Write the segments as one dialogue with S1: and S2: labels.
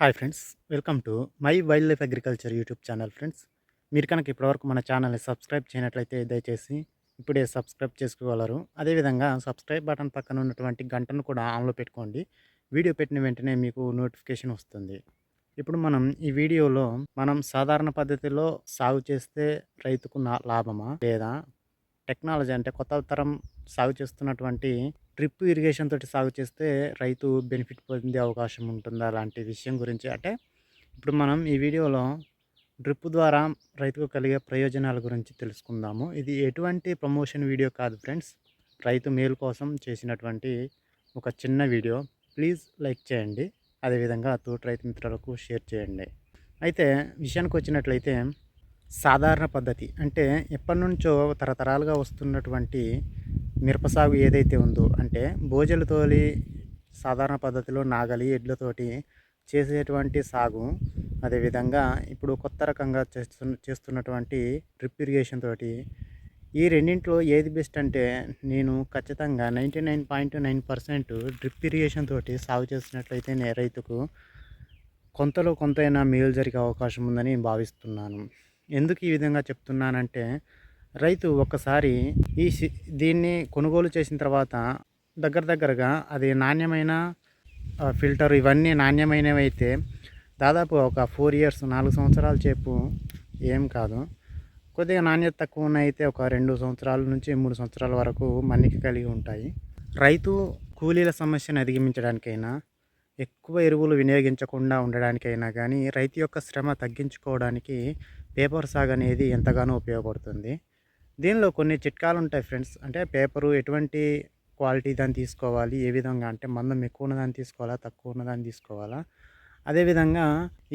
S1: Hi friends welcome to my wild life agriculture YouTube channel friends. మీరు కనుక ఇప్పటివరకు మన ఛానల్ని సబ్స్క్రైబ్ చేయనట్లయితే దయచేసి ఇప్పుడే సబ్స్క్రైబ్ చేసుకోగలరు. అదేవిధంగా సబ్స్క్రైబ్ బటన్ పక్కన ఉన్నటువంటి గంటను కూడా ఆన్లో పెట్టుకోండి. వీడియో పెట్టిన వెంటనే మీకు నోటిఫికేషన్ వస్తుంది. ఇప్పుడు మనం ఈ వీడియోలో మనం సాధారణ పద్ధతిలో సాగు చేస్తే రైతుకు నా- లాభమా లేదా టెక్నాలజీ అంటే కొత్త తరం సాగు చేస్తున్నటువంటి డ్రిప్ ఇరిగేషన్ తోటి సాగు చేస్తే రైతు బెనిఫిట్ పొందే అవకాశం ఉంటుందా? అలాంటి విషయం గురించి అంటే ఇప్పుడు మనం ఈ వీడియోలో డ్రిప్ ద్వారా రైతుకు కలిగే ప్రయోజనాల గురించి తెలుసుకుందాము. ఇది ఎటువంటి ప్రమోషన్ వీడియో కాదు ఫ్రెండ్స్. రైతు మేలు కోసం చేసినటువంటి ఒక చిన్న వీడియో. ప్లీజ్ లైక్ చేయండి. అదేవిధంగా తోటి రైతు మిత్రులకు షేర్ చేయండి. అయితే విషయానికి వచ్చినట్లయితే సాధారణ పద్ధతి. అంటే ఎప్పటి నుంచో తరతరాలుగా వస్తున్నటువంటి మిరప సాగు ఏదైతే ఉందో అంటే భోజలు తోలి సాధారణ పద్ధతిలో నాగలి ఎడ్లతోటి చేసేటువంటి సాగు అదేవిధంగా ఇప్పుడు కొత్త రకంగా చేస్తున్న చేస్తున్నటువంటి డ్రిప్ ఇరిగేషన్ తోటి ఈ రెండింటిలో ఏది బెస్ట్ అంటే నేను ఖచ్చితంగా ninety nine point nine percent drip irrigation తోటి సాగు చేసినట్లయితే నే రైతుకు కొంతలో కొంతైనా మేలు జరిగే అవకాశం ఉందని భావిస్తున్నాను. ఎందుకు ఈ విధంగా చెప్తున్నానంటే రైతు ఒక్కసారి ఈ సి- దీన్ని కొనుగోలు చేసిన తర్వాత దగ్గర దగ్గరగా అది నాణ్యమైన ఫిల్టర్ ఇవన్నీ నాణ్యమైనవి అయితే దాదాపు ఒక ఫోర్ ఇయర్స్ నాలుగు సంవత్సరాల చేపు ఏం కాదు. కొద్దిగా నాణ్యత తక్కువ ఉన్న ఒక రెండు సంవత్సరాల నుంచి మూడు సంవత్సరాల వరకు మన్నిక కలిగి ఉంటాయి. రైతు కూలీల సమస్యను అధిగమించడానికైనా ఎక్కువ ఎరువులు వినియోగించకుండా ఉండడానికైనా కానీ రైతు యొక్క శ్రమ తగ్గించుకోవడానికి పేపర్ సాగ్ అనేది ఎంతగానో ఉపయోగపడుతుంది. దీనిలో కొన్ని చిట్కాలు ఉంటాయి ఫ్రెండ్స్. అంటే పేపరు ఎటువంటి క్వాలిటీ దాన్ని తీసుకోవాలి ఏ విధంగా? అంటే మందం ఎక్కువ ఉన్నదాన్ని తీసుకోవాలా తక్కువ ఉన్నదాన్ని తీసుకోవాలా? అదేవిధంగా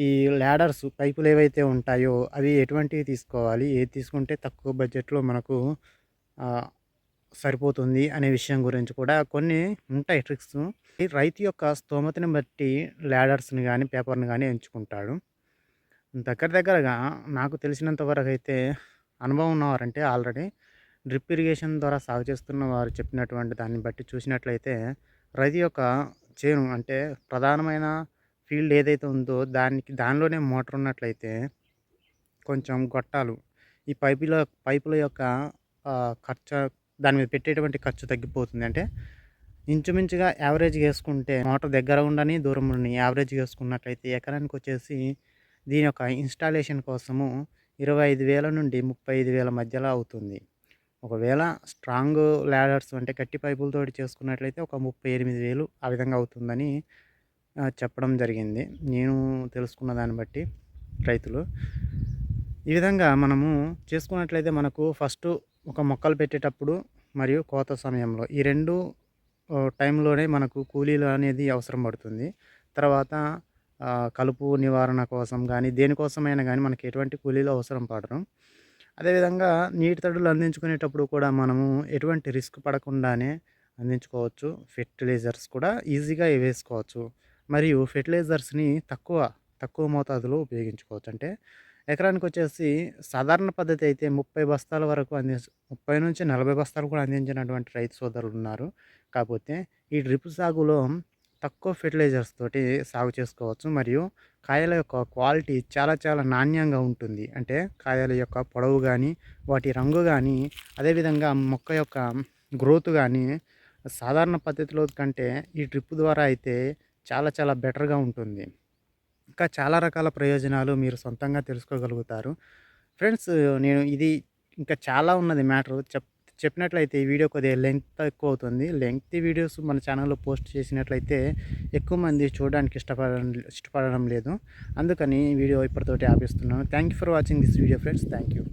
S1: ఈ ల్యాడర్స్ పైపులు ఏవైతే ఉంటాయో అవి ఎటువంటివి తీసుకోవాలి ఏది తీసుకుంటే తక్కువ బడ్జెట్లో మనకు సరిపోతుంది అనే విషయం గురించి కూడా కొన్ని ఉంటాయి ట్రిక్స్. ఈ రైతు యొక్క స్తోమతని బట్టి ల్యాడర్స్ని కానీ పేపర్ని కానీ ఎంచుకుంటాడు. దగ్గర దగ్గరగా నాకు తెలిసినంత వరకు అయితే అనుభవం ఉన్నవారంటే ఆల్రెడీ డ్రిప్ ఇరిగేషన్ ద్వారా సాగు చేస్తున్న వారు చెప్పినటువంటి దాన్ని బట్టి చూసినట్లయితే రైతు యొక్క చేను అంటే ప్రధానమైన ఫీల్డ్ ఏదైతే ఉందో దానికి దానిలోనే మోటార్ ఉన్నట్లయితే కొంచెం గొట్టాలు ఈ పైపుల పైపుల యొక్క ఖర్చు దాని మీద పెట్టేటువంటి ఖర్చు తగ్గిపోతుంది. అంటే ఇంచుమించుగా యావరేజ్ వేసుకుంటే మోటార్ దగ్గర ఉండని దూరం ఉండని యావరేజ్ వేసుకున్నట్లయితే ఎకరానికి వచ్చేసి దీని యొక్క ఇన్స్టాలేషన్ కోసము ఇరవై ఐదు వేల నుండి ముప్పై ఐదు వేల మధ్యలో అవుతుంది. ఒకవేళ స్ట్రాంగ్ ల్యాడర్స్ అంటే గట్టి పైపులతోటి చేసుకున్నట్లయితే ఒక ముప్పై ఎనిమిది వేలు ఆ విధంగా అవుతుందని చెప్పడం జరిగింది. నేను తెలుసుకున్న దాన్ని బట్టి రైతులు. ఈ విధంగా మనము చేసుకున్నట్లయితే మనకు ఫస్ట్ ఒక మొక్కలు పెట్టేటప్పుడు మరియు కోత సమయంలో ఈ రెండు టైంలోనే మనకు కూలీలు అనేది అవసరం పడుతుంది. తర్వాత కలుపు నివారణ కోసం కానీ దేనికోసమైనా కానీ మనకి ఎటువంటి కూలీలు అవసరం పడరు. అదేవిధంగా నీటి తడులు అందించుకునేటప్పుడు కూడా మనము ఎటువంటి రిస్క్ పడకుండానే అందించుకోవచ్చు. ఫెర్టిలైజర్స్ కూడా ఈజీగా వేసుకోవచ్చు. మరియు ఫెర్టిలైజర్స్ని తక్కువ తక్కువ మోతాదులో ఉపయోగించుకోవచ్చు. అంటే ఎకరానికి వచ్చేసి సాధారణ పద్ధతి అయితే ముప్పై బస్తాల వరకు అంది ముప్పై నుంచి నలభై బస్తాలు కూడా అందించినటువంటి రైతు సోదరులు ఉన్నారు. కాకపోతే ఈ డ్రిప్ సాగులో తక్కువ ఫెర్టిలైజర్స్ తోటి సాగు చేసుకోవచ్చు. మరియు కాయల యొక్క క్వాలిటీ చాలా చాలా నాణ్యంగా ఉంటుంది. అంటే కాయల యొక్క పొడవు కానీ వాటి రంగు కానీ అదేవిధంగా మొక్క యొక్క గ్రోత్ కానీ సాధారణ పద్ధతిలో కంటే ఈ డ్రిప్ ద్వారా అయితే చాలా చాలా బెటర్గా ఉంటుంది. ఇంకా చాలా రకాల ప్రయోజనాలు మీరు సొంతంగా తెలుసుకోగలుగుతారు. ఫ్రెండ్స్ నేను ఇది ఇంకా చాలా ఉన్నది మ్యాటర్. చెప్ చెప్పినట్లయితే ఈ వీడియో కొద్దిగా లెంగ్త్ ఎక్కువ అవుతుంది లెంగ్త్ వీడియోస్ మన ఛానల్లో పోస్ట్ చేసినట్లయితే ఎక్కువ మంది చూడడానికి ఇష్టపడడం ఇష్టపడడం లేదు. అందుకని వీడియో ఇప్పటితోటి ఆపిస్తున్నాను. Thank you for watching this video friends. Thank you.